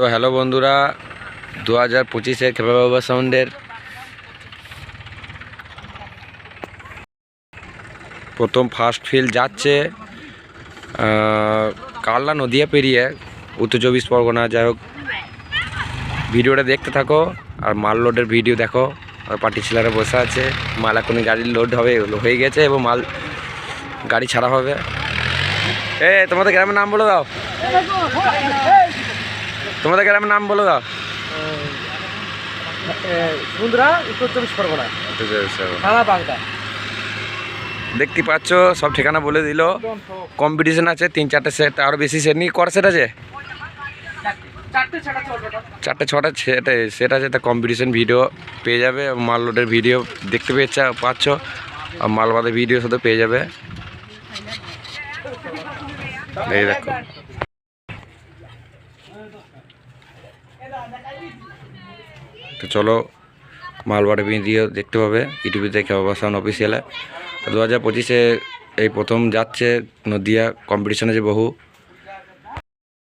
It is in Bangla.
তো হ্যালো বন্ধুরা, দু হাজার পঁচিশে খেপা বাবা সাউন্ডের প্রথম ফার্স্ট ফিল্ড যাচ্ছে কালনা নদিয়া পেরিয়ে উত্তর চব্বিশ পরগনা। যাই হোক, ভিডিওটা দেখতে থাকো আর মাল লোডের ভিডিও দেখো। আর পার্টি ছেলেরা বসে আছে, মাল এখনই গাড়ির লোড হবে, এগুলো হয়ে গেছে এবং মাল গাড়ি ছাড়া হবে। এ তোমাদের গ্রামের নাম বলে দাও। তোমাদের গ্রামের নাম বলে দাও। সুন্দরা উত্তর চব্বিশ পরগনা। থানা বাগদা দেখতে পাচ্ছ সব ঠিকানা বলে দিল। কম্পিটিশন আছে তিন চারটে সেট আরও বেশি সেট নিয়ে কটা সেট আছে? চারটে ছটা সেট সেট আছে তা কম্পিটিশন ভিডিও পেয়ে যাবে মাল লোডের ভিডিও দেখতে পেয়েছে পাচ্ছ আর মাল বাদের ভিডিও সাথে পেয়ে যাবে। এই দেখো। তো চলো, মালবাড়ি ভিডিও দেখতে পাবে, ইউটিউবে দেখে অবস্থান অফিসিয়ালে দু হাজার পঁচিশে এই প্রথম যাচ্ছে নদিয়া কম্পিটিশনে যে বহু